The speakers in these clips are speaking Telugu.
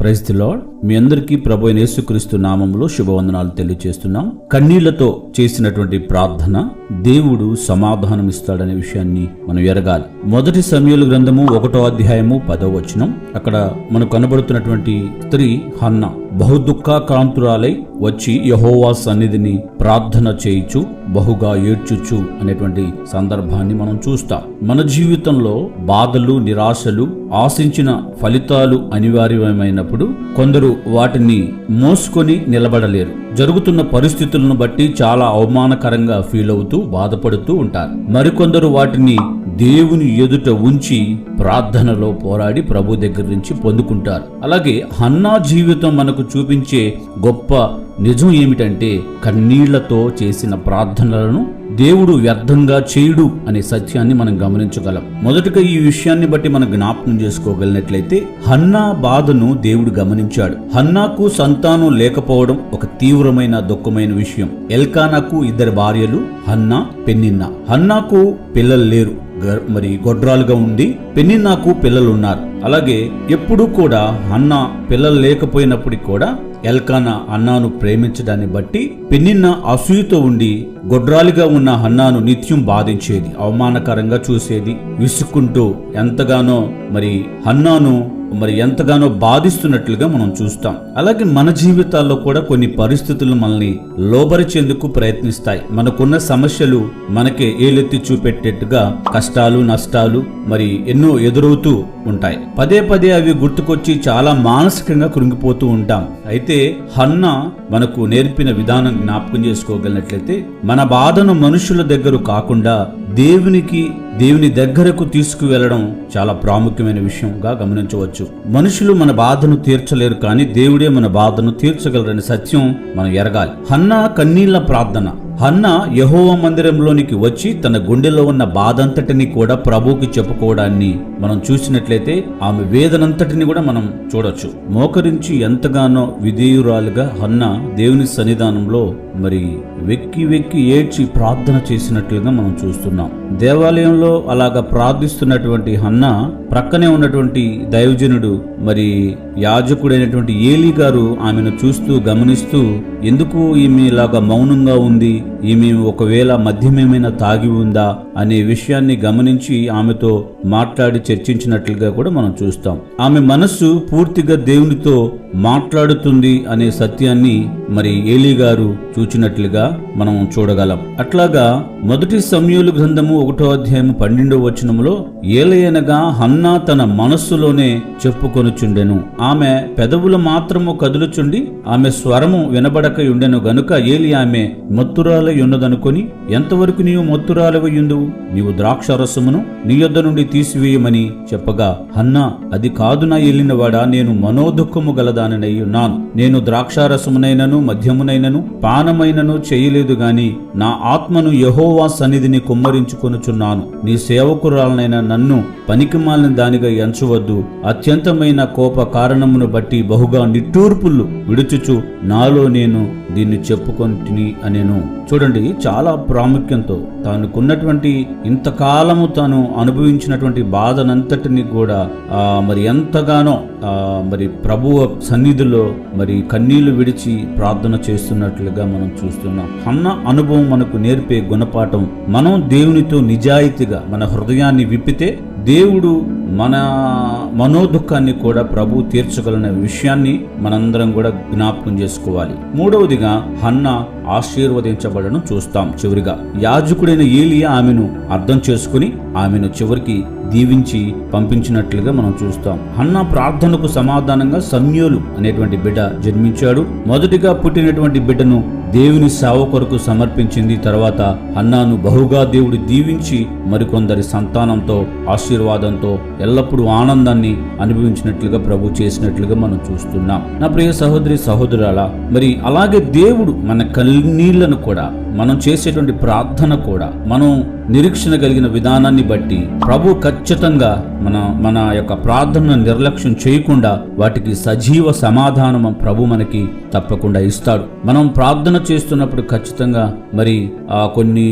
ప్రైజ్ మీ అందరికీ ప్రభు యేసుక్రీస్తు నామంలో శుభవందనాలు తెలియజేస్తున్నాం. కన్నీళ్ళతో చేసినటువంటి ప్రార్థన దేవుడు సమాధానం ఇస్తాడనే విషయాన్ని మనం ఎరగాలి. మొదటి సమయాల గ్రంథము ఒకటో అధ్యాయము పదో వచనం. అక్కడ మనకు కనబడుతున్నటువంటి స్త్రీ హన్న బహుదుఃఖాకాంతురాలై వచ్చి యహోవా సన్నిధిని ప్రార్థన చేయిచు బహుగా ఏడ్చుచు అనేటువంటి సందర్భాన్ని మనం చూస్తాం. మన జీవితంలో బాధలు నిరాశలు ఆశించిన ఫలితాలు అనివార్యమైనప్పుడు కొందరు వాటిని మోసుకొని నిలబడలేరు. జరుగుతున్న పరిస్థితులను బట్టి చాలా అవమానకరంగా ఫీల్ అవుతూ బాధపడుతూ ఉంటారు. మరికొందరు వాటిని దేవుని ఎదుట ఉంచి ప్రార్థనలో పోరాడి ప్రభు దగ్గర నుంచి పొందుకుంటారు. అలాగే హన్నా జీవితం మనకు చూపించే గొప్ప నిజం ఏమిటంటే కన్నీళ్ళతో చేసిన ప్రార్థనలను దేవుడు వ్యర్థంగా చేయుడు అనే సత్యాన్ని మనం గమనించగలం. మొదటగా ఈ విషయాన్ని బట్టి మనం జ్ఞాపకం చేసుకోగలిగినట్లయితే హన్నా బాధను దేవుడు గమనించాడు. హన్నాకు సంతానం లేకపోవడం ఒక తీవ్రమైన దుఃఖమైన విషయం. ఎల్కానాకు ఇద్దరు భార్యలు హన్నా పెన్నిన్న. హన్నాకు పిల్లలు లేరు. మరి గొడ్రాలుగా ఉండి పెన్నిన్నాకు పిల్లలు ఉన్నారు అలాగే ఎప్పుడూ కూడా అన్న పిల్లలు లేకపోయినప్పటికీ కూడా ఎల్కానా అన్నాను ప్రేమించడాన్ని బట్టి పెన్నిన్న అసూయతో ఉండి గొడ్రాలిగా ఉన్న హన్నాను నిత్యం బాధించేది అవమానకరంగా చూసేది విసుక్కుంటూ ఎంతగానో మరి హన్నాను మరి ఎంతగానో బాధిస్తున్నట్లుగా మనం చూస్తాం. అలాగే మన జీవితాల్లో కూడా కొన్ని పరిస్థితులు మనల్ని లోబరిచేందుకు ప్రయత్నిస్తాయి. మనకున్న సమస్యలు మనకే ఏలెత్తి చూపెట్టేట్టుగా కష్టాలు నష్టాలు మరి ఎన్నో ఎదురవుతూ ఉంటాయి. పదే పదే అవి గుర్తుకొచ్చి చాలా మానసికంగా కృంగిపోతూ ఉంటాం. అయితే హన్న మనకు నేర్పిన విధానం జ్ఞాపకం చేసుకోగలిగినట్లయితే మన బాధను మనుషుల దగ్గర కాకుండా దేవునికి దేవుని దగ్గరకు తీసుకువెళ్ళడం చాలా ప్రాముఖ్యమైన విషయంగా గమనించవచ్చు. మనుషులు మన బాధను తీర్చలేరు కానీ దేవుడే మన బాధను తీర్చగలరని సత్యం మనం ఎరగాలి. హన్నా కన్నీళ్ళ ప్రార్థన. హన్న యహోవ మందిరంలోనికి వచ్చి తన గుండెలో ఉన్న బాధంతటిని కూడా ప్రభువుకి చెప్పుకోవడాన్ని మనం చూసినట్లయితే ఆమె వేదనంతటిని కూడా మనం చూడొచ్చు. మోకరించి ఎంతగానో విధేయురాలుగా హన్న దేవుని సన్నిధానంలో మరి వెక్కి వెక్కి ఏడ్చి ప్రార్థన చేసినట్లుగా మనం చూస్తున్నాం. దేవాలయంలో అలాగా ప్రార్థిస్తున్నటువంటి హన్న ప్రక్కనే ఉన్నటువంటి దైవజనుడు మరి యాజకుడైనటువంటి ఏలి గారు ఆమెను చూస్తూ గమనిస్తూ ఎందుకు ఈమె ఇలాగా మౌనంగా ఉంది? ఈమె ఒకవేళ మద్యమేమైనా తాగి ఉందా? అనే విషయాన్ని గమనించి ఆమెతో మాట్లాడి చర్చించినట్లుగా కూడా మనం చూస్తాం. ఆమె మనస్సు పూర్తిగా దేవునితో మాట్లాడుతుంది అనే సత్యాన్ని మరి ఏలి గారు చూచినట్లుగా మనం చూడగలం. అట్లాగా మొదటి సమయలు గ్రంథము ఒకటో అధ్యాయం పన్నెండో వచనములో ఏలయనగా హన్నా తన మనస్సులోనే చెప్పుకొనుచుండెను. ఆమె పెదవులు మాత్రము కదులుచుండి ఆమె స్వరము వినబడకయుండెను గనుక ఏలి ఆమె మత్తురాలై ఉన్నదనుకొని ఎంతవరకు నీవు మత్తురాలవై నీవు ద్రాక్ష రసమును నీ యొద్ద నుండి తీసివేయమని చెప్పగా హన్నా అది కాదు నా ఏలినవాడా? నేను మనోదుఖము గలదాననై ఉన్నాను నేను ద్రాక్షారసమునైనను మద్యమునైనను పానమైనను చేయలేదు గాని నా ఆత్మను యహోవా సన్నిధిని కొనుచున్నాను. నీ సేవకురాలనైన నన్ను పనికిమాలిన దానిగా ఎంచవద్దు. అత్యంతమైన కోప కారణమును బట్టి బహుగా నిట్టూర్పులు విడుచుచు నాలో నేను దీన్ని చెప్పుకొంటిని అనేను. చూడండి చాలా ప్రాముఖ్యంతో తానుకున్నటువంటి ఇంతకాలము తాను అనుభవించినటువంటి బాధనంతటిని కూడా ఆ, మరి ఎంతగానో ఆ, మరి ప్రభువ సన్నిధిలో మరి కన్నీళ్ళు విడిచి ప్రార్థన చేస్తున్నట్లుగా మనం చూస్తున్నాం. అన్న అనుభవం మనకు నేర్పే గుణపాఠం మనం దేవునితో నిజాయితీగా మన హృదయాన్ని విప్పితే దేవుడు మన మనోదుఖాన్ని కూడా ప్రభు తీర్చగలన విషయాన్ని మనందరం కూడా జ్ఞాపకం చేసుకోవాలి. మూడవదిగా హన్న ఆశీర్వదించబడను చూస్తాం. చివరిగా యాజకుడైన ఏలియా ఆమెను అర్థం చేసుకుని ఆమెను చివరికి దీవించి పంపించినట్లుగా మనం చూస్తాం. హన్న ప్రార్థనకు సమాధానంగా సంయోలు అనేటువంటి బిడ్డ జన్మించాడు. మొదటిగా పుట్టినటువంటి బిడ్డను దేవుని సేవ కొరకు సమర్పించింది తర్వాత అన్నాను బహుగా దేవుడు దీవించి మరికొందరి సంతానంతో ఆశీర్వాదంతో ఎల్లప్పుడూ ఆనందాన్ని అనుభవించినట్లుగా ప్రభు చేసినట్లుగా మనం చూస్తున్నాం. నా ప్రియ సహోదరి సహోదరాల మరి అలాగే దేవుడు మన కన్నీళ్ళను కూడా మనం చేసేటువంటి ప్రార్థన కూడా మనం నిరీక్షణ కలిగిన విధానాన్ని బట్టి ప్రభు ఖచ్చితంగా మన మన యొక్క ప్రార్థనను నిర్లక్ష్యం చేయకుండా వాటికి సజీవ సమాధానం ప్రభు మనకి తప్పకుండా ఇస్తాడు. మనం ప్రార్థన చేస్తున్నప్పుడు ఖచ్చితంగా మరి ఆ కొన్ని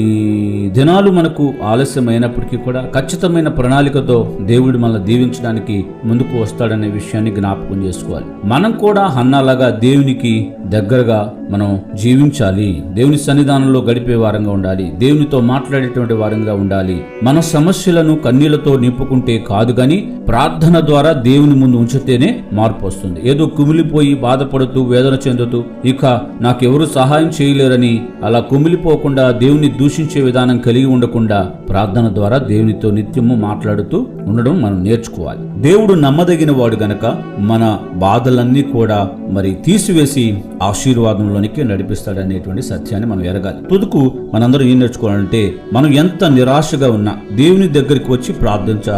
దినాలు మనకు ఆలస్యం అయినప్పటికీ కూడా ఖచ్చితమైన ప్రణాళికతో దేవుడు మనల్ని దీవించడానికి ముందుకు వస్తాడనే విషయాన్ని జ్ఞాపకం చేసుకోవాలి. మనం కూడా హన్నాలాగా దేవునికి దగ్గరగా మనం జీవించాలి. దేవుని సన్నిధానంలో గడిపే వారంగా ఉండాలి. దేవునితో మాట్లాడేటువంటి వారంగా ఉండాలి. మన సమస్యలను కన్నీళ్ళతో నింపుకుంటే కాదు గాని ప్రార్థన ద్వారా దేవుని ముందు ఉంచితేనే మార్పు వస్తుంది. ఏదో కుమిలిపోయి బాధపడుతూ వేదన చెందుతూ ఇక నాకెవరు సహాయం చేయలేరని అలా కుమిలిపోకుండా దేవుని దూషించే విధానం కలిగి ఉండకుండా ప్రార్థన ద్వారా దేవునితో నిత్యము మాట్లాడుతూ ఉండడం మనం నేర్చుకోవాలి. దేవుడు నమ్మదగిన వాడు గనక మన బాధలన్నీ కూడా మరి తీసివేసి ఆశీర్వాదంలోనికి నడిపిస్తాడనేటువంటి సత్యాన్ని మనం ఎరగాలి. తుదుకు మనందరం ఏం నేర్చుకోవాలంటే మనం ఎంత నిరాశగా ఉన్నా దేవుని దగ్గరికి వచ్చి ప్రార్థించ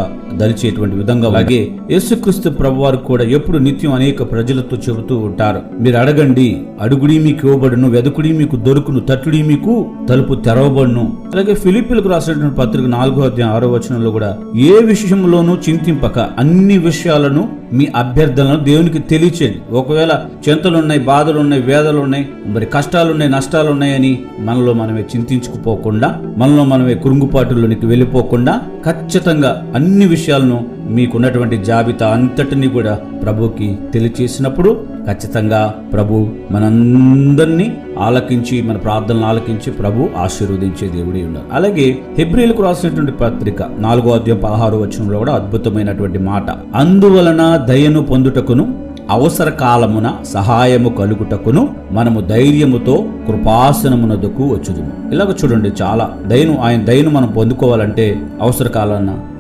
దరిచేటువంటి విధంగా అలాగే యేసుక్రీస్తు ప్రభువారు కూడా ఎప్పుడు నిత్యం అనేక ప్రజలతో చెబుతూ ఉంటారు. మీరు అడగండి అడుగుడి మీకు ఇవ్వబడును వెదుకుడి మీకు దొరుకును తట్టుడి మీకు తలుపు తెరవబడును. అలాగే ఫిలిపిలకు రాసినటువంటి పత్రిక నాలుగో అధ్యాయం ఆరో వచనంలో కూడా ఏ విషయంలోనూ చింతింపక అన్ని విషయాలను మీ అభ్యర్థనలను దేవునికి తెలియచేయండి. ఒకవేళ చింతలున్నాయి బాధలున్నాయి బాధలు ఉన్నాయి మరి కష్టాలున్నాయి నష్టాలున్నాయని మనలో మనమే చింతించుకుపోకుండా మనలో మనమే కురుంగుపాటుల్లోనికి వెళ్ళిపోకుండా ఖచ్చితంగా అన్ని విషయాలు విషయాలను మీకున్నటువంటి జాబితా అంతటిని కూడా ప్రభుకి తెలియచేసినప్పుడు ఖచ్చితంగా ప్రభు మనందరినీ ఆలకించి మన ప్రార్థనలు ఆలకించి ప్రభు ఆశీర్వదించే దేవుడే ఉన్నారు అలాగే హెబ్రిలకు రాసినటువంటి పత్రిక నాలుగో అధ్యాయం పదహారు వచనంలో కూడా అద్భుతమైనటువంటి మాట. అందువలన దయను పొందుటకును అవసర కాలమున సహాయము కలుగుటకును మనము ధైర్యముతో కృపాసనమునదుకు వచ్చుదుము. ఇలాగ చూడండి చాలా దయను ఆయన దయను మనం పొందుకోవాలంటే అవసర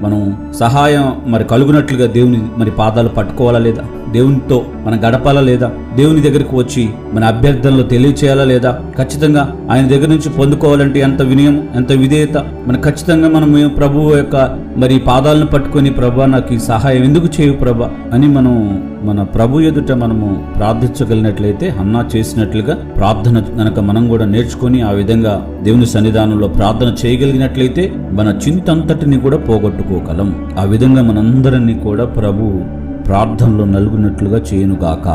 మనం సహాయం మరి కలుగునట్లుగా దేవుని మరి పాదాలు పట్టుకోవాలా లేదా? దేవునితో మనం గడపాలా లేదా? దేవుని దగ్గరికి వచ్చి మన అభ్యర్థనలు తెలియచేయాలా లేదా? ఖచ్చితంగా ఆయన దగ్గర నుంచి పొందుకోవాలంటే ఎంత వినయం ఎంత విధేయత? మన ఖచ్చితంగా మనం ప్రభు యొక్క మరి పాదాలను పట్టుకొని ప్రభా నాకు ఈ సహాయం ఎందుకు చేయు ప్రభా అని మనం మన ప్రభు ఎదుట మనము ప్రార్థించగలిగినట్లయితే అన్నా చేసినట్లుగా ప్రార్థన గనక మనం కూడా నేర్చుకొని ఆ విధంగా దేవుని సన్నిధానంలో ప్రార్థన చేయగలిగినట్లయితే మన చింతంతటిని కూడా పోగొట్టుకోగలం. ఆ విధంగా మనందరినీ కూడా ప్రభు ప్రార్థనలో నలుగునట్లుగా చేయనుగాక.